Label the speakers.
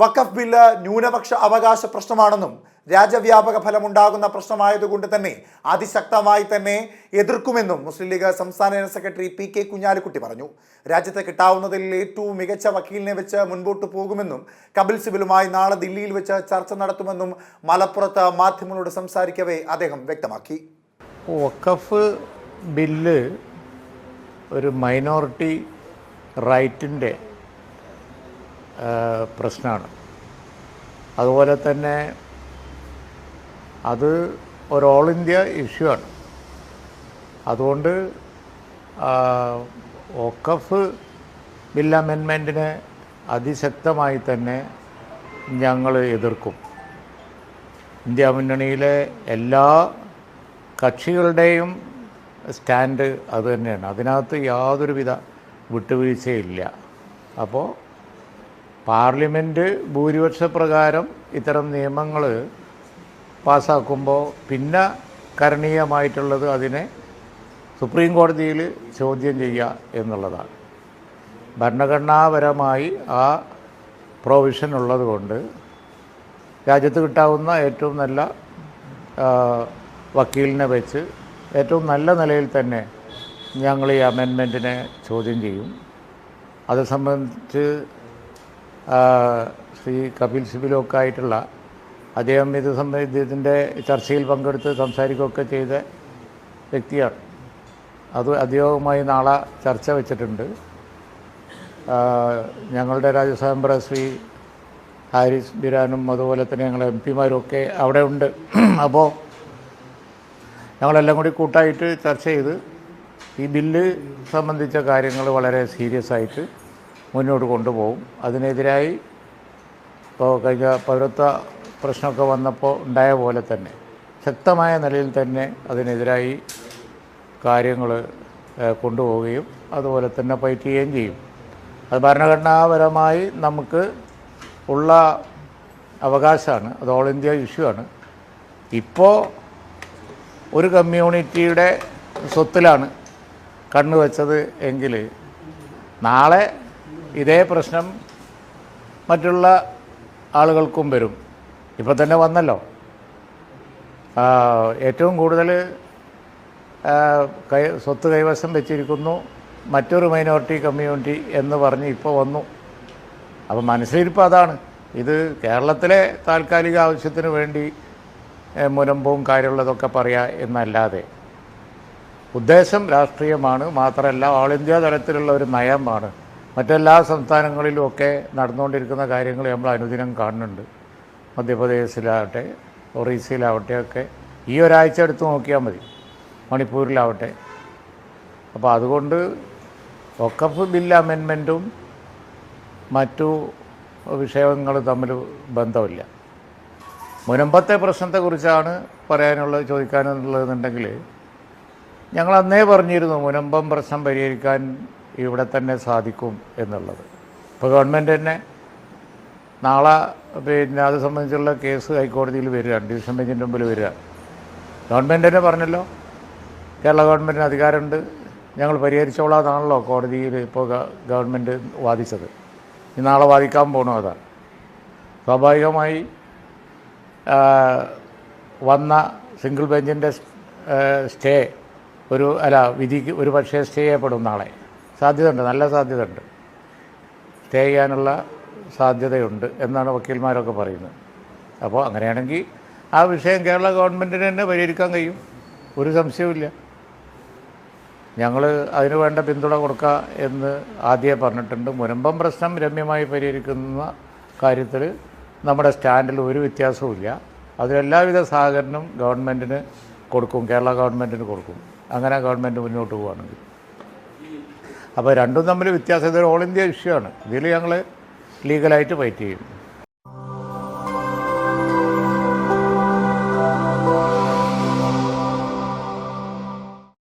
Speaker 1: വഖഫ് bill ന്യൂനപക്ഷ അവകാശ പ്രശ്നമാണെന്നും രാജ്യവ്യാപക ഫലമുണ്ടാകുന്ന പ്രശ്നമായതുകൊണ്ട് തന്നെ അതിശക്തമായി തന്നെ എതിർക്കുമെന്നും മുസ്ലിം ലീഗ് സംസ്ഥാന general secretary P K Kunhalikutty പറഞ്ഞു. രാജ്യത്ത് കിട്ടാവുന്നതിൽ ഏറ്റവും മികച്ച വക്കീലിനെ വെച്ച് മുൻപോട്ട് പോകുമെന്നും കപിൽ സിബിലുമായി നാളെ ദില്ലിയിൽ വെച്ച് ചർച്ച നടത്തുമെന്നും മലപ്പുറത്ത് മാധ്യമങ്ങളോട് സംസാരിക്കവേ അദ്ദേഹം വ്യക്തമാക്കി.
Speaker 2: വഖഫ് ബില്ല് ഒരു മൈനോറിറ്റി റൈറ്റിന്റെ പ്രശ്നമാണ് അതുപോലെ തന്നെ അത് ഒരു ഓൾ ഇന്ത്യ ഇഷ്യൂ ആണ്. അതുകൊണ്ട് ഒക്കഫ് ബിൽ അമെൻമെന്റിനെ അതിശക്തമായി തന്നെ ഞങ്ങൾ എതിർക്കും. ഇന്ത്യ മുന്നണിയിലെ എല്ലാ കക്ഷികളുടെയും സ്റ്റാൻഡ് അതുതന്നെയാണ് അതിനകത്ത് യാതൊരുവിധ വിട്ടുവീഴ്ചയില്ല. അപ്പോൾ പാർലമെന്റ് ഭൂരിപക്ഷ പ്രകാരം ഇത്തരം നിയമങ്ങൾ പാസ്സാക്കുമ്പോൾ പിന്നെ കരണീയമായിട്ടുള്ളത് അതിനെ സുപ്രീം കോടതിയിൽ ചോദ്യം ചെയ്യുക എന്നുള്ളതാണ്. ഭരണഘടനാപരമായി ആ പ്രൊവിഷൻ ഉള്ളതുകൊണ്ട് രാജ്യത്ത് കിട്ടാവുന്ന ഏറ്റവും നല്ല വക്കീലിനെ വെച്ച് ഏറ്റവും നല്ല നിലയിൽ തന്നെ ഞങ്ങൾ ഈ അമെൻമെന്റിനെ ചോദ്യം ചെയ്യും. അത് സംബന്ധിച്ച് ശ്രീ കപിൽ സിബിലൊക്കെ ആയിട്ടുള്ള അദ്ദേഹം ഇത് സംബന്ധിച്ച് ഇതിന്റെ ചർച്ചയിൽ പങ്കെടുത്ത് സംസാരിക്കുകയൊക്കെ ചെയ്ത വ്യക്തിയാണ്. അത് അദ്ദേഹവുമായി നാളെ ചർച്ച വെച്ചിട്ടുണ്ട്. ഞങ്ങളുടെ രാജ്യസഭ ശ്രീ ഹാരിസ് ബിരാനും അതുപോലെ തന്നെ ഞങ്ങളുടെ എം പിമാരും ഒക്കെ അവിടെ ഉണ്ട് അപ്പോൾ ഞങ്ങളെല്ലാം കൂടി കൂട്ടായിട്ട് ചർച്ച ചെയ്ത് ഈ ബില്ല് സംബന്ധിച്ച കാര്യങ്ങൾ വളരെ സീരിയസ് ആയിട്ട് മുന്നോട്ട് കൊണ്ടുപോകും. അതിനെതിരായി ഇപ്പോൾ കഴിഞ്ഞ പൗരത്വ പ്രശ്നമൊക്കെ വന്നപ്പോൾ ഉണ്ടായ പോലെ തന്നെ ശക്തമായ നിലയിൽ തന്നെ അതിനെതിരായി കാര്യങ്ങൾ കൊണ്ടുപോവുകയും അതുപോലെ തന്നെ ചെയ്യുകയും ചെയ്യും. അത് ഭരണഘടനാപരമായി നമുക്ക് ഉള്ള അവകാശമാണ് അത് ഓൾ ഇന്ത്യ ഇഷ്യൂ ആണ്. ഇപ്പോൾ ഒരു കമ്മ്യൂണിറ്റിയുടെ സ്വത്തിലാണ് കണ്ണു വെച്ചത് എങ്കിൽ നാളെ ഇതേ പ്രശ്നം മറ്റുള്ള ആളുകൾക്കും വരും. ഇപ്പം തന്നെ വന്നല്ലോ. ഏറ്റവും കൂടുതൽ കൈ സ്വത്ത് കൈവശം വെച്ചിരിക്കുന്നു മറ്റൊരു മൈനോറിറ്റി കമ്മ്യൂണിറ്റി എന്ന് പറഞ്ഞ് ഇപ്പോൾ വന്നു. അപ്പം മനസ്സിലിരിപ്പോൾ അതാണ്. ഇത് കേരളത്തിലെ താൽക്കാലിക ആവശ്യത്തിന് വേണ്ടി മുനമ്പും കാര്യമുള്ളതൊക്കെ പറയുക എന്നല്ലാതെ. ഉദ്ദേശം രാഷ്ട്രീയമാണ്. മാത്രമല്ല ഓൾ ഇന്ത്യ തലത്തിലുള്ള ഒരു നയമാണ്. മറ്റെല്ലാ സംസ്ഥാനങ്ങളിലുമൊക്കെ നടന്നുകൊണ്ടിരിക്കുന്ന കാര്യങ്ങൾ നമ്മൾ അനുദിനം കാണുന്നുണ്ട്. മധ്യപ്രദേശിലാവട്ടെ ഒറീസയിലാവട്ടെ ഒക്കെ. ഈ ഒരാഴ്ച എടുത്ത് നോക്കിയാൽ മതി. മണിപ്പൂരിലാവട്ടെ. അപ്പോൾ അതുകൊണ്ട് ഒക്കഫ് ബിൽ അമെൻമെന്റും മറ്റു വിഷയങ്ങൾ തമ്മിൽ ബന്ധമില്ല. മുനമ്പത്തെ പ്രശ്നത്തെക്കുറിച്ചാണ് പറയാനുള്ളത് ചോദിക്കാനുള്ളതെന്നുണ്ടെങ്കിൽ ഞങ്ങൾ അന്നേ പറഞ്ഞിരുന്നു മുനമ്പം പ്രശ്നം പരിഹരിക്കാൻ ഇവിടെ തന്നെ സാധിക്കും എന്നുള്ളത്. ഇപ്പോൾ ഗവൺമെന്റ് തന്നെ നാളെ പിന്നെ അത് സംബന്ധിച്ചുള്ള കേസ് ഹൈക്കോടതിയിൽ വരിക ഡിവിഷൻ ബെഞ്ചിന്റെ മുമ്പിൽ വരിക. ഗവൺമെന്റ് തന്നെ പറഞ്ഞല്ലോ കേരള ഗവൺമെന്റിന് അധികാരമുണ്ട്. ഞങ്ങൾ പരിഹരിച്ചോളാന്നാണല്ലോ കോടതിയിൽ ഇപ്പോൾ ഗവൺമെന്റ് വാദിച്ചത്. ഇനി നാളെ വാദിക്കാൻ പോകണു അതാണ് സ്വാഭാവികമായി വന്ന സിംഗിൾ ബെഞ്ചിന്റെ സ്റ്റേ ഒരു അല്ല വിധിക്ക് ഒരു പക്ഷേ സ്റ്റേ ചെയ്യപ്പെടും നാളെ. സാധ്യതയുണ്ട് നല്ല സാധ്യതയുണ്ട്. സ്റ്റേ ചെയ്യാനുള്ള സാധ്യതയുണ്ട് എന്നാണ് വക്കീൽമാരൊക്കെ പറയുന്നത്. അപ്പോൾ അങ്ങനെയാണെങ്കിൽ ആ വിഷയം കേരള ഗവൺമെന്റിന് തന്നെ പരിഹരിക്കാൻ കഴിയും. ഒരു സംശയവുമില്ല. ഞങ്ങൾ അതിന് വേണ്ട പിന്തുണ കൊടുക്കുക എന്ന് ആദ്യമേ പറഞ്ഞിട്ടുണ്ട്. മുനമ്പം പ്രശ്നം രമ്യമായി പരിഹരിക്കുന്ന കാര്യത്തിൽ നമ്മുടെ സ്റ്റാൻഡിൽ ഒരു വ്യത്യാസവുമില്ല. അതിലെല്ലാവിധ സഹകരണം ഗവൺമെന്റിന് കൊടുക്കും കേരള ഗവൺമെന്റിന് കൊടുക്കും. അങ്ങനെ ഗവൺമെന്റ് മുന്നോട്ട് പോവുകയാണെങ്കിൽ. അപ്പോൾ രണ്ടും തമ്മിൽ വ്യത്യാസം ഇതൊരു ഓൾ ഇന്ത്യ ഇഷ്യൂ ആണ്. ഇതിൽ ഞങ്ങൾ ലീഗലായിട്ട് ഫൈറ്റ് ചെയ്യും.